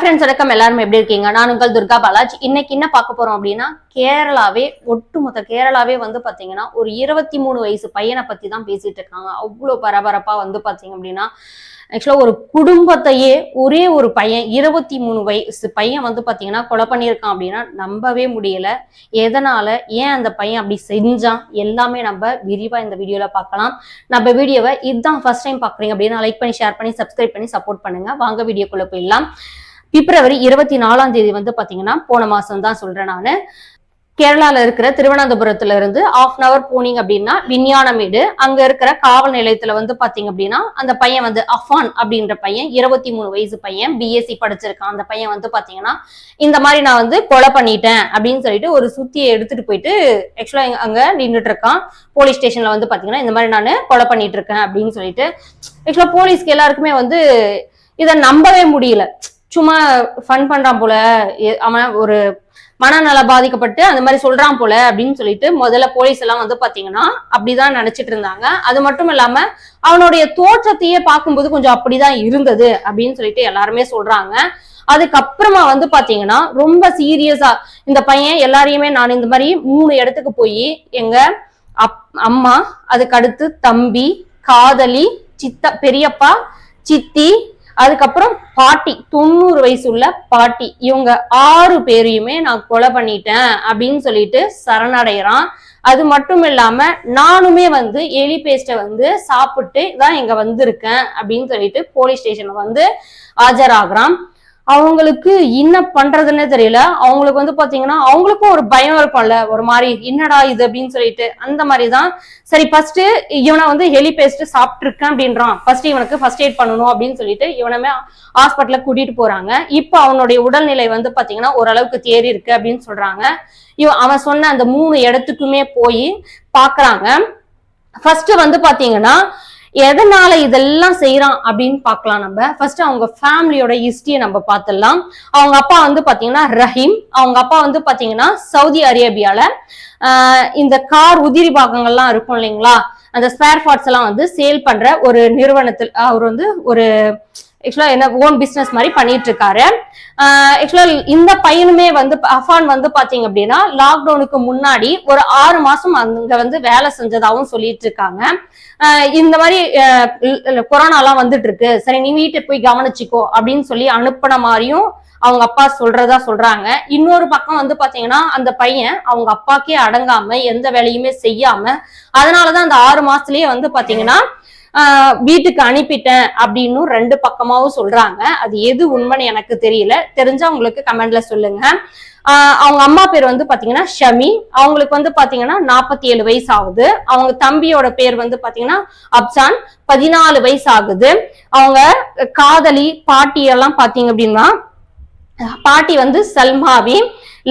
Friends வணக்கம். எல்லாரும் எப்படி இருக்கீங்க? நான் உங்கள் துர்கா பாலாஜ். இன்னைக்கு என்ன பார்க்க போறோம் அப்படின்னா கேரளாவே ஒட்டுமொத்த கேரளாவே வந்து பாத்தீங்கன்னா ஒரு இருபத்தி மூணு வயசு பையனை பத்தி தான் பேசிட்டு இருக்காங்க. அவ்வளோ பரபரப்பா வந்து பாத்தீங்க அப்படின்னா ஆக்சுவலா ஒரு குடும்பத்தையே ஒரே ஒரு பையன் இருபத்தி மூணு வயசு பையன் வந்து பாத்தீங்கன்னா கொலை பண்ணியிருக்கான் அப்படின்னா நம்பவே முடியல. எதனால? ஏன் அந்த பையன் அப்படி செஞ்சான்? எல்லாமே நம்ம விரிவா இந்த வீடியோல பார்க்கலாம். நம்ம வீடியோவை இதுதான் ஃபர்ஸ்ட் டைம் பாக்குறீங்க அப்படின்னா லைக் பண்ணி ஷேர் பண்ணி சப்ஸ்கிரைப் பண்ணி சப்போர்ட் பண்ணுங்க. வாங்க வீடியோக்குள்ள போயிடலாம். பிப்ரவரி இருபத்தி நாலாம் தேதி வந்து பாத்தீங்கன்னா போன மாசம் தான் சொல்றேன் நான். கேரளால இருக்கிற திருவனந்தபுரத்துல இருந்து ஆஃப் அன் அவர் போனீங்க அப்படின்னா விஞ்ஞானமேடு அங்க இருக்கிற காவல் நிலையத்துல வந்து பாத்தீங்க அப்படின்னா அந்த பையன் வந்து அஃபான் அப்படின்ற பையன் இருபத்தி மூணு வயசு பையன் பிஎஸ்சி படிச்சிருக்கான். அந்த பையன் வந்து பாத்தீங்கன்னா இந்த மாதிரி நான் வந்து கொலை பண்ணிட்டேன் அப்படின்னு சொல்லிட்டு ஒரு சுத்தியை எடுத்துட்டு போயிட்டு ஆக்சுவலா அங்க நின்றுட்டு இருக்கான். போலீஸ் ஸ்டேஷன்ல வந்து பாத்தீங்கன்னா இந்த மாதிரி நான் கொலை பண்ணிட்டு இருக்கேன் அப்படின்னு சொல்லிட்டு ஆக்சுவலா போலீஸ்க்கு எல்லாருக்குமே வந்து இதை நம்பவே முடியல. சும்மா ஃபன் பண்றான் போல எ- அவன் ஒரு மனநல பாதிக்கப்பட்டு அந்த மாதிரி சொல்றான் போல அப்படின்னு சொல்லிட்டு முதல்ல போலீஸ் எல்லாம் வந்து பாத்தீங்கன்னா அப்படிதான் நினைச்சிட்டு இருந்தாங்க. அது மட்டும் இல்லாம அவனுடைய தோற்றத்தையே பார்க்கும்போது கொஞ்சம் அப்படிதான் இருந்தது அப்படின்னு சொல்லிட்டு எல்லாருமே சொல்றாங்க. அதுக்கப்புறமா வந்து பாத்தீங்கன்னா ரொம்ப சீரியஸா இந்த பையன் எல்லாரையுமே நான் இந்த மாதிரி மூணு இடத்துக்கு போய் எங்க அப் அம்மா அதுக்கு அடுத்து தம்பி காதலி சித்த பெரியப்பா சித்தி அதுக்கப்புறம் பாட்டி தொண்ணூறு வயசு உள்ள பாட்டி. இவங்க ஆறு பேரையுமே நான் கொலை பண்ணிட்டேன் அப்படின்னு சொல்லிட்டு சரணடைகிறான். அது மட்டும் இல்லாம நானுமே வந்து எலி பேஸ்ட்டை வந்து சாப்பிட்டு தான் இங்க வந்திருக்கேன் அப்படின்னு சொல்லிட்டு போலீஸ் ஸ்டேஷன்ல வந்து ஆஜராகிறான். அவங்களுக்கு என்ன பண்றதுன்னே தெரியல. அவங்களுக்கு வந்து பாத்தீங்கன்னா அவங்களுக்கும் ஒரு பயம் இருக்கும்ல. ஒரு மாதிரி என்னடா இது? அப்படின்னு சொல்லிட்டு அந்த மாதிரி தான் சரி ஃபர்ஸ்ட் இவனை வந்து ஹெலி பேஸ்ட் சாப்பிட்டுருக்கேன் அப்படின்றான். ஃபர்ஸ்ட் இவனுக்கு ஃபர்ஸ்ட் எய்ட் பண்ணணும் அப்படின்னு சொல்லிட்டு இவனமே ஹாஸ்பிட்டல கூட்டிட்டு போறாங்க. இப்போ அவனுடைய உடல்நிலை வந்து பாத்தீங்கன்னா ஓரளவுக்கு தேறி இருக்கு அப்படின்னு சொல்றாங்க. இவன் அவன் சொன்ன அந்த மூணு இடத்துக்குமே போய் பாக்குறாங்க. ஃபர்ஸ்ட் வந்து பாத்தீங்கன்னா எதனால இதெல்லாம் செய்யறான் அப்படின்னு பார்க்கலாம் நம்ம. ஃபர்ஸ்ட் அவங்க ஃபேமிலியோட ஹிஸ்டரியை நம்ம பார்த்துடலாம். அவங்க அப்பா வந்து பாத்தீங்கன்னா ரஹீம். அவங்க அப்பா வந்து பாத்தீங்கன்னா சவுதி அரேபியால இந்த கார் உதிரி பாகங்கள்லாம் இருக்கும் இல்லைங்களா? அந்த ஸ்பேர் பார்ட்ஸ் எல்லாம் வந்து சேல் பண்ற ஒரு நிறுவனத்தில் அவர் வந்து ஒரு ஆக்சுவலா என்ன ஓன் பிசினஸ் மாதிரி பண்ணிட்டு இருக்காரு ஆக்சுவலா இந்த பையனுமே வந்து அஃபான் வந்து பாத்தீங்க அப்படின்னா லாக்டவுனுக்கு முன்னாடி ஒரு ஆறு மாசம் அங்க வந்து வேலை செஞ்சதாகவும் சொல்லிட்டு இருக்காங்க இந்த மாதிரி கொரோனா எல்லாம் வந்துட்டு இருக்கு சரி நீ வீட்டை போய் கவனிச்சுக்கோ அப்படின்னு சொல்லி அனுப்புன மாதிரியும் அவங்க அப்பா சொல்றதா சொல்றாங்க. இன்னொரு பக்கம் வந்து பாத்தீங்கன்னா அந்த பையன் அவங்க அப்பாக்கே அடங்காம எந்த வேலையுமே செய்யாம அதனாலதான் அந்த ஆறு மாசத்துலயே வந்து பாத்தீங்கன்னா வீட்டுக்கு அனுப்பிட்டேன் அப்படின்னு ரெண்டு பக்கமாவும் சொல்றாங்க. அது எது உண்மைன்னு எனக்கு தெரியல. தெரிஞ்சா உங்களுக்கு கமெண்ட்ல சொல்லுங்க. அவங்க அம்மா பேர் வந்து பாத்தீங்கன்னா ஷமி. அவங்களுக்கு வந்து பாத்தீங்கன்னா நாற்பத்தி ஏழு வயசு ஆகுது அவங்க தம்பியோட பேர் வந்து பாத்தீங்கன்னா அப்சான். பதினாலு வயசு ஆகுது அவங்க காதலி பாட்டி எல்லாம் பாத்தீங்க அப்படின்னா பாட்டி வந்து சல்மாவி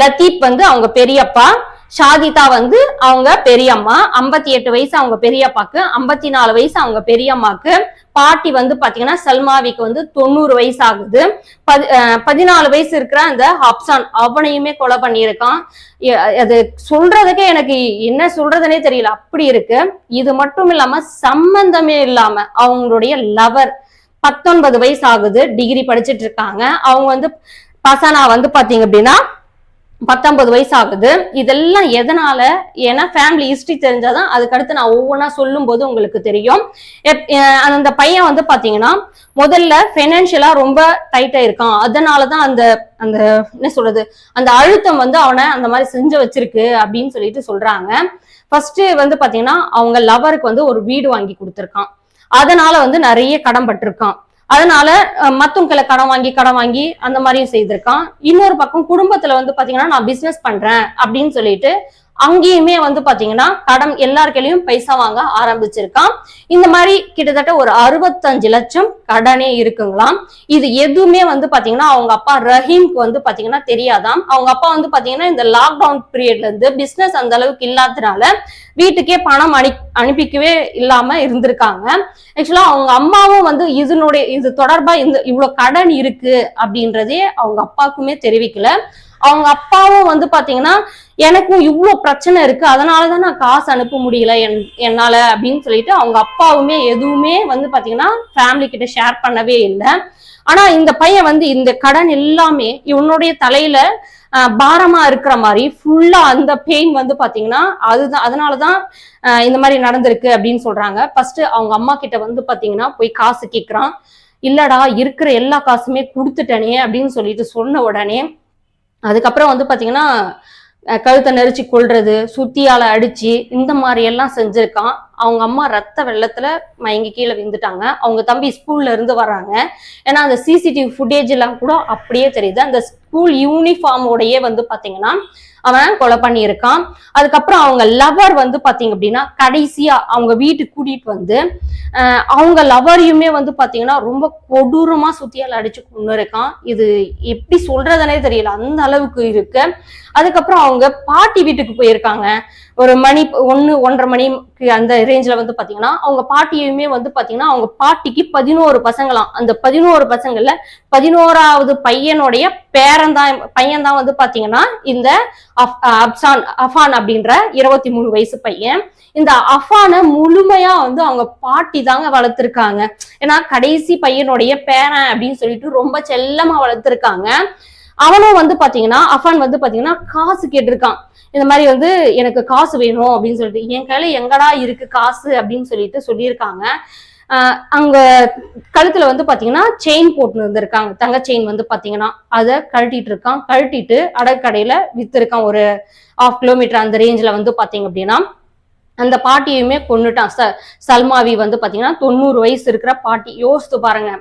லத்தீப் வந்து அவங்க பெரியப்பா. ஷாதிதா வந்து அவங்க பெரியம்மா. ஐம்பத்தி எட்டு வயசு அவங்க பெரியப்பாக்கு ஐம்பத்தி நாலு வயசு அவங்க பெரியம்மாக்கு. பாட்டி வந்து பாத்தீங்கன்னா சல்மாவிக்கு வந்து தொண்ணூறு வயசு ஆகுது. பதி பதினாலு வயசு இருக்கிற அந்த ஹப்சான் அவனையுமே கொலை பண்ணியிருக்கான். அது சொல்றதுக்கே எனக்கு என்ன சொல்றதுனே தெரியல. அப்படி இருக்கு. இது மட்டும் இல்லாம சம்பந்தமே இல்லாம அவங்களுடைய லவர் பத்தொன்பது வயசு ஆகுது. டிகிரி படிச்சிட்டு இருக்காங்க. அவங்க வந்து பசனா வந்து பாத்தீங்க அப்படின்னா பத்தொன்பது வயசு ஆகுது இதெல்லாம் எதனால? ஏன்னா ஃபேமிலி ஹிஸ்டரி தெரிஞ்சாதான் அதுக்கடுத்து நான் ஒவ்வொன்றா சொல்லும் போது உங்களுக்கு தெரியும். எப்- அந்த பையன் வந்து பாத்தீங்கன்னா முதல்ல ஃபைனான்சியலா ரொம்ப டைட்டா இருக்கான். அதனாலதான் அந்த அந்த என்ன சொல்றது அந்த அழுத்தம் வந்து அவனை அந்த மாதிரி செஞ்சு வச்சிருக்கு அப்படின்னு சொல்லிட்டு சொல்றாங்க. ஃபர்ஸ்ட் வந்து பாத்தீங்கன்னா அவங்க லவருக்கு வந்து ஒரு வீடு வாங்கி கொடுத்துருக்கான். அதனால வந்து நிறைய கடன் பட்டிருக்கான். அதனால மத்தவங்களை கடன் வாங்கி கடன் வாங்கி அந்த மாதிரியும் செய்திருக்கான். இன்னொரு பக்கம் குடும்பத்துல வந்து பாத்தீங்கன்னா நான் பிசினஸ் பண்றேன் அப்படின்னு சொல்லிட்டு அங்கேயுமே வந்து பாத்தீங்கன்னா கடன் எல்லாருக்கையிலயும் பைசா வாங்க ஆரம்பிச்சிருக்கான். இந்த மாதிரி கிட்டத்தட்ட ஒரு அறுபத்தஞ்சு லட்சம் கடனே இருக்குங்களாம். இது எதுவுமே வந்து பாத்தீங்கன்னா அவங்க அப்பா ரஹீம்க்கு வந்து பாத்தீங்கன்னா தெரியாதாம். அவங்க அப்பா வந்து பாத்தீங்கன்னா இந்த லாக்டவுன் பீரியட்ல இருந்து பிசினஸ் அந்த அளவுக்கு இல்லாததுனால வீட்டுக்கே பணம் அனு அனுப்பிக்கவே இல்லாம இருந்திருக்காங்க. ஆக்சுவலா அவங்க அம்மாவும் வந்து இதனுடைய இது தொடர்பா இந்த இவ்வளவு கடன் இருக்கு அப்படின்றதே அவங்க அப்பாவுக்குமே தெரிவிக்கல. அவங்க அப்பாவும் வந்து பாத்தீங்கன்னா எனக்கும் இவ்வளோ பிரச்சனை இருக்கு. அதனாலதான் நான் காசு அனுப்ப முடியல என் என்னால அப்படின்னு சொல்லிட்டு அவங்க அப்பாவுமே எதுவுமே வந்து பாத்தீங்கன்னா ஃபேமிலி கிட்ட ஷேர் பண்ணவே இல்லை. ஆனா இந்த பையன் வந்து இந்த கடன் எல்லாமே இவனுடைய தலையில பாரமா இருக்கிற மாதிரி ஃபுல்லா அந்த பெயின் வந்து பாத்தீங்கன்னா அதுதான் அதனாலதான் இந்த மாதிரி நடந்திருக்கு அப்படின்னு சொல்றாங்க. ஃபர்ஸ்ட் அவங்க அம்மா கிட்ட வந்து பாத்தீங்கன்னா போய் காசு கேக்குறான். இல்லடா இருக்கிற எல்லா காசுமே கொடுத்துட்டனே அப்படின்னு சொல்லிட்டு சொன்ன உடனே அதுக்கப்புறம் வந்து பார்த்தீங்கன்னா கழுத்தை நெரிச்சு கொள்றது சுத்தியால அடிச்சு இந்த மாதிரி எல்லாம் செஞ்சிருக்கான். அவங்க அம்மா ரத்த வெள்ளத்துல மயங்கி கீழே விழுந்துட்டாங்க. அவங்க தம்பி ஸ்கூல்ல இருந்து வர்றாங்க. ஏன்னா அந்த சிசிடிவி ஃபுட்டேஜ் எல்லாம் கூட அப்படியே தெரியுது. அந்த ஸ்கூல் யூனிஃபார்மோடயே வந்து பாத்தீங்கன்னா அவன் கொலை பண்ணியிருக்கான். அதுக்கப்புறம் அவங்க லவர் வந்து பாத்தீங்க அப்படின்னா கடைசியா அவங்க வீட்டுக்கு கூட்டிட்டு வந்து அஹ், அவங்க லவரையுமே வந்து பாத்தீங்கன்னா ரொம்ப கொடூரமா சுத்தியால் அடிச்சு கொண்டு இருக்கான். இது எப்படி சொல்றதுனே தெரியல. அந்த அளவுக்கு இருக்கு. அதுக்கப்புறம் அவங்க பாட்டி வீட்டுக்கு போயிருக்காங்க. ஒரு மணி ஒன்னு ஒன்றரை மணிக்கு அந்த ரேஞ்சில் வந்து பார்த்தீங்கன்னா அவங்க பாட்டியுமே வந்து பார்த்தீங்கன்னா அவங்க பாட்டிக்கு பதினோரு பசங்களாம் அந்த பதினோரு பசங்கள்ல பதினோராவது பையனுடைய பேரந்தான் பையன்தான் பையன் தான் வந்து பார்த்தீங்கன்னா இந்த அப்சான் அஃபான் அப்படின்ற இருபத்தி மூணு வயசு பையன். இந்த அஃபானை முழுமையா வந்து அவங்க பாட்டி தாங்க வளர்த்துருக்காங்க. ஏன்னா கடைசி பையனுடைய பேரன் அப்படின்னு சொல்லிட்டு ரொம்ப செல்லமா வளர்த்துருக்காங்க. அவனும் வந்து பாத்தீங்கன்னா அஃபான் வந்து பாத்தீங்கன்னா காசு கேட்டிருக்கான். இந்த மாதிரி வந்து எனக்கு காசு வேணும் அப்படின்னு சொல்லிட்டு என் கையில எங்கடா இருக்கு காசு அப்படின்னு சொல்லிட்டு சொல்லியிருக்காங்க. அங்க கழுத்துல வந்து பாத்தீங்கன்னா செயின் போட்டு இருந்திருக்காங்க. தங்க செயின் வந்து பாத்தீங்கன்னா அதை கழட்டிட்டு இருக்கான். கழட்டிட்டு அடக்கடையில வித்திருக்கான். ஒரு ஆஃப் கிலோமீட்டர் அந்த ரேஞ்சில் வந்து பாத்தீங்க அப்படின்னா அந்த பாட்டியுமே கொன்னுட்டான். ச சல்மாவி வந்து பாத்தீங்கன்னா தொண்ணூறு வயசு இருக்கிற பாட்டி. யோசித்து பாருங்க.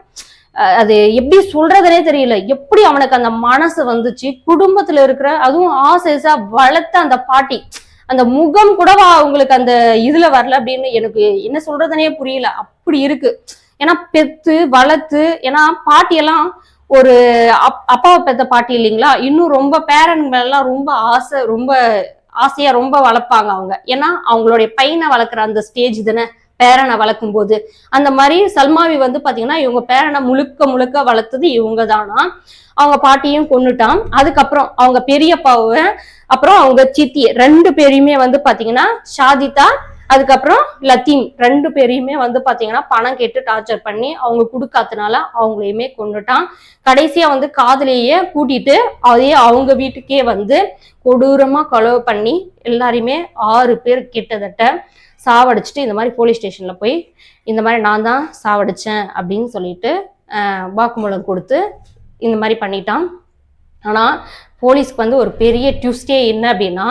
அது எப்படி சொல்றதுனே தெரியல. எப்படி அவனுக்கு அந்த மனசு வந்துச்சு? குடும்பத்துல இருக்கிற அதுவும் ஆசைசா வளர்த்த அந்த பாட்டி. அந்த முகம் கூடவா அவங்களுக்கு அந்த இதுல வரல அப்படின்னு எனக்கு என்ன சொல்றதுனே புரியல. அப்படி இருக்கு. ஏன்னா பெத்து வளர்த்து ஏன்னா பாட்டியெல்லாம் ஒரு அப் அப்பாவை பெத்த பாட்டி இல்லைங்களா? இன்னும் ரொம்ப பேரண்ட்கள் எல்லாம் ரொம்ப ஆசை ரொம்ப ஆசையா ரொம்ப வளர்ப்பாங்க அவங்க. ஏன்னா அவங்களுடைய பையனை வளர்க்குற அந்த ஸ்டேஜ் தானே. பேரனை வளர்க்கும் போது அந்த மாதிரி சல்மாவி வந்து பாத்தீங்கன்னா இவங்க பேரனை முழுக்க முழுக்க வளர்த்தது இவங்க தானா அவங்க பாட்டியும் கொண்டுட்டான் அதுக்கப்புறம் அவங்க பெரியப்பாவை அப்புறம் அவங்க சித்தி ரெண்டு பேரையுமே வந்து பாத்தீங்கன்னா ஷாதிதா அதுக்கப்புறம் லத்தீம் ரெண்டு பேரையுமே வந்து பாத்தீங்கன்னா பணம் கேட்டு டார்ச்சர் பண்ணி அவங்க கொடுக்காதனால அவங்களையுமே கொண்டுட்டான் கடைசியா வந்து காதலையே கூட்டிட்டு அதே அவங்க வீட்டுக்கே வந்து கொடூரமா கொலவு பண்ணி எல்லாரையுமே ஆறு பேர் கிட்டத்தட்ட சாவடிச்சுட்டு இந்த மாதிரி போலீஸ் ஸ்டேஷனில் போய் இந்த மாதிரி நான் தான் சாவடித்தேன் அப்படின்னு சொல்லிட்டு வாக்குமூலம் கொடுத்து இந்த மாதிரி பண்ணிட்டான். ஆனால் போலீஸ்க்கு வந்து ஒரு பெரிய டியூஸ்டே என்ன அப்படின்னா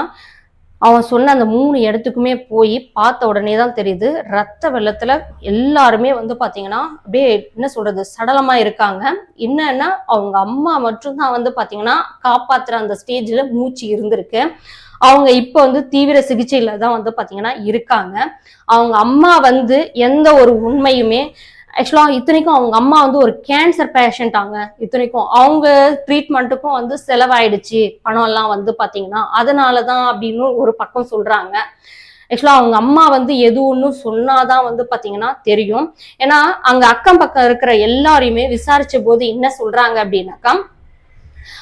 அவன் சொன்ன அந்த மூணு இடத்துக்குமே போய் பார்த்த உடனே தான் தெரியுது ரத்த வெள்ளத்துல எல்லாருமே வந்து பாத்தீங்கன்னா அப்படியே என்ன சொல்றது சடலமா இருக்காங்க. என்னன்னா அவங்க அம்மா மட்டும்தான் வந்து பாத்தீங்கன்னா காப்பாத்துற அந்த ஸ்டேஜ்ல மூச்சு இருந்திருக்கு. அவங்க இப்போ வந்து தீவிர சிகிச்சையில தான் வந்து பார்த்தீங்கன்னா இருக்காங்க. அவங்க அம்மா வந்து எந்த ஒரு உண்மையுமே ஆக்சுவலாக இத்தனைக்கும் அவங்க அம்மா வந்து ஒரு கேன்சர் பேஷண்ட்டாங்க இத்தனைக்கும் அவங்க ட்ரீட்மெண்ட்டுக்கும் வந்து செலவாயிடுச்சு. பணம் எல்லாம் வந்து அதனால தான் அப்படின்னு ஒரு பக்கம் சொல்கிறாங்க ஆக்சுவலாக அவங்க அம்மா வந்து எது ஒன்று சொன்னாதான் வந்து பார்த்தீங்கன்னா தெரியும். ஏன்னா அங்கே அக்கம் பக்கம் இருக்கிற எல்லாரையுமே விசாரிச்ச போது என்ன சொல்கிறாங்க அப்படின்னாக்கா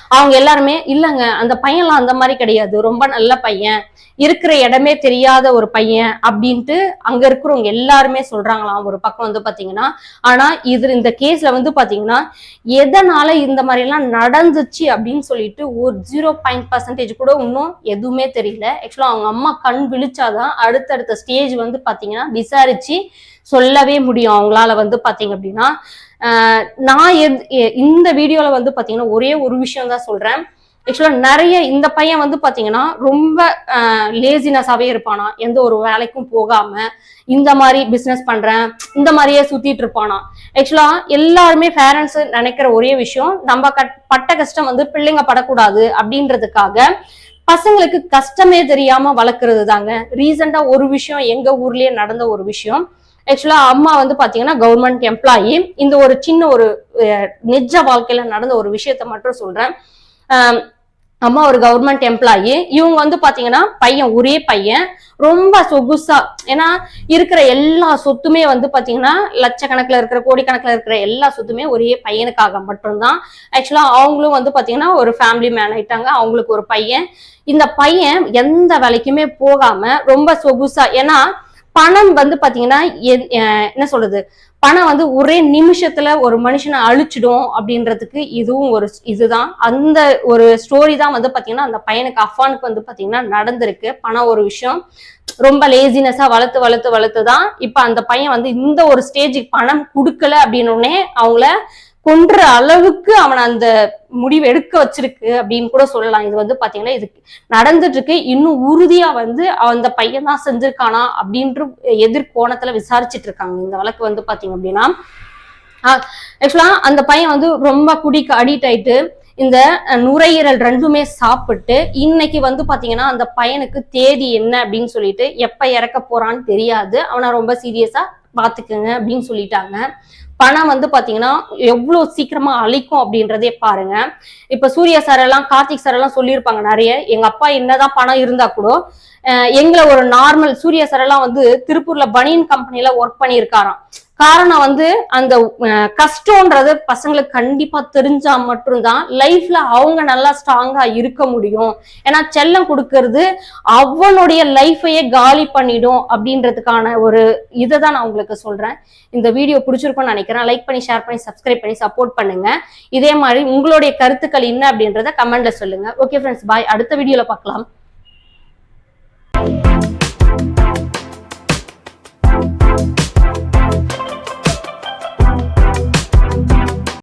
அவங்க எல்லாருமே இல்லைங்க அந்த பையன்லாம் அந்த மாதிரி கிடையாது. ரொம்ப நல்ல பையன். இருக்கிற இடமே தெரியாத ஒரு பையன் அப்படின்ட்டு அங்க இருக்கிறவங்க எல்லாருமே சொல்றாங்களாம். ஒரு பக்கம் வந்து பாத்தீங்கன்னா ஆனா இது இந்த கேஸ்ல வந்து பாத்தீங்கன்னா எதனால இந்த மாதிரி எல்லாம் நடந்துச்சு அப்படின்னு சொல்லிட்டு ஒரு ஜீரோ பாயிண்ட் பர்சன்டேஜ் கூட இன்னும் எதுவுமே தெரியல. ஆக்சுவலா அவங்க அம்மா கண் விழிச்சாதான் அடுத்தடுத்த ஸ்டேஜ் வந்து பாத்தீங்கன்னா விசாரிச்சு சொல்லவே முடியும். அவங்களால வந்து பாத்தீங்க அப்படின்னா நான் இந்த வீடியோல வந்து பாத்தீங்கன்னா ஒரே ஒரு விஷயம் தான் சொல்றேன். ஆக்சுவலா நிறைய இந்த பையன் வந்து பாத்தீங்கன்னா ரொம்ப லேசினஸாவே இருப்பானா. எந்த ஒரு வேலைக்கும் போகாம இந்த மாதிரி பிசினஸ் பண்றேன் இந்த மாதிரியே சுத்திட்டு இருப்பானா. ஆக்சுவலா எல்லாருமே பேரண்ட்ஸ் நினைக்கிற ஒரே விஷயம் நம்ம கட்- பட்ட கஷ்டம் வந்து பிள்ளைங்க படக்கூடாது அப்படின்றதுக்காக பசங்களுக்கு கஷ்டமே தெரியாம வளர்க்கறது தாங்க. ரீசெண்டா ஒரு விஷயம் எங்க ஊர்லயே நடந்த ஒரு விஷயம். ஆக்சுவலா அம்மா வந்து பாத்தீங்கன்னா கவர்மெண்ட் எம்ப்ளாயி இந்த ஒரு சின்ன ஒரு நிஜ வாழ்க்கையில நடந்த ஒரு விஷயத்த மட்டும் சொல்றேன். அம்மா ஒரு கவர்மெண்ட் எம்ப்ளாயி இவங்க வந்து பாத்தீங்கன்னா பையன் ஒரே பையன். ரொம்ப சொகுசா ஏன்னா இருக்கிற எல்லா சொத்துமே வந்து பாத்தீங்கன்னா லட்சக்கணக்கில் இருக்கிற கோடிக்கணக்கில் இருக்கிற எல்லா சொத்துமே ஒரே பையனுக்காக மட்டும்தான். ஆக்சுவலா அவங்களும் வந்து பாத்தீங்கன்னா ஒரு ஃபேமிலி மேன் ஆயிட்டாங்க. அவங்களுக்கு ஒரு பையன். இந்த பையன் எந்த வேலைக்குமே போகாம ரொம்ப சொகுசா ஏன்னா பணம் வந்து பாத்தீங்கன்னா என்ன சொல்றது? பணம் வந்து ஒரே நிமிஷத்துல ஒரு மனுஷனை அழிச்சிடும் அப்படின்றதுக்கு இதுவும் ஒரு இதுதான். அந்த ஒரு ஸ்டோரி தான் வந்து பாத்தீங்கன்னா அந்த பையனுக்கு அஃபானுக்கு வந்து பாத்தீங்கன்னா நடந்திருக்கு. பணம் ஒரு விஷயம். ரொம்ப லேசினஸா வளர்த்து வளர்த்து வளர்த்து தான் இப்ப அந்த பையன் வந்து இந்த ஒரு ஸ்டேஜுக்கு பணம் கொடுக்கல அப்படின்னோடனே அவங்கள கொன்ற அளவுக்கு அவனை அந்த முடிவு எடுக்க வச்சிருக்கு அப்படின்னு கூட சொல்லலாம். இது வந்து பாத்தீங்கன்னா இது நடந்துட்டு இருக்கு இன்னும் உறுதியா வந்து அந்த பையன் தான் செஞ்சிருக்கானா அப்படின்ற எதிர்கோணத்துல விசாரிச்சிட்டு இருக்காங்க. இந்த வழக்கு வந்து பாத்தீங்க அப்படின்னா ஆக்சுவலா அந்த பையன் வந்து ரொம்ப குடிக்கு அடிக்ட் ஆயிட்டு இந்த நுரையீரல் ரெண்டுமே சாப்பிட்டு இன்னைக்கு வந்து பாத்தீங்கன்னா அந்த பையனுக்கு தேதி என்ன அப்படின்னு சொல்லிட்டு எப்ப இறக்க போறான்னு தெரியாது. அவனை ரொம்ப சீரியஸா பாத்துக்கங்க அப்படின்னு சொல்லிட்டாங்க. பணம் வந்து பாத்தீங்கன்னா எவ்வளவு சீக்கிரமா அழிக்கும் அப்படின்றதே பாருங்க. இப்ப சூர்யா சார் எல்லாம் கார்த்திக் சார் எல்லாம் சொல்லியிருப்பாங்க நிறைய. எங்க அப்பா என்னதான் பணம் இருந்தா கூட எங்களை ஒரு நார்மல் சூர்யா சார் எல்லாம் வந்து திருப்பூர்ல பனியன் கம்பெனில ஒர்க் பண்ணியிருக்காராம். காரணம் வந்து அந்த கஷ்டம்ன்றது பசங்களுக்கு கண்டிப்பா தெரிஞ்சா மட்டும்தான். லைஃப்ல அவங்க நல்லா ஸ்ட்ராங்கா இருக்க முடியும். ஏன்னா செல்லம் கொடுக்கறது அவனுடைய லைஃபையே காலி பண்ணிடும் அப்படின்றதுக்கான ஒரு இதை தான் நான் உங்களுக்கு சொல்றேன். இந்த வீடியோ பிடிச்சிருக்கும்னு நினைக்கிறேன். லைக் பண்ணி ஷேர் பண்ணி சப்ஸ்கிரைப் பண்ணி சப்போர்ட் பண்ணுங்க. இதே மாதிரி உங்களுடைய கருத்துக்கள் என்ன அப்படின்றத கமெண்ட்ல சொல்லுங்க. ஓகே ஃப்ரெண்ட்ஸ் பாய் அடுத்த வீடியோல பார்க்கலாம்.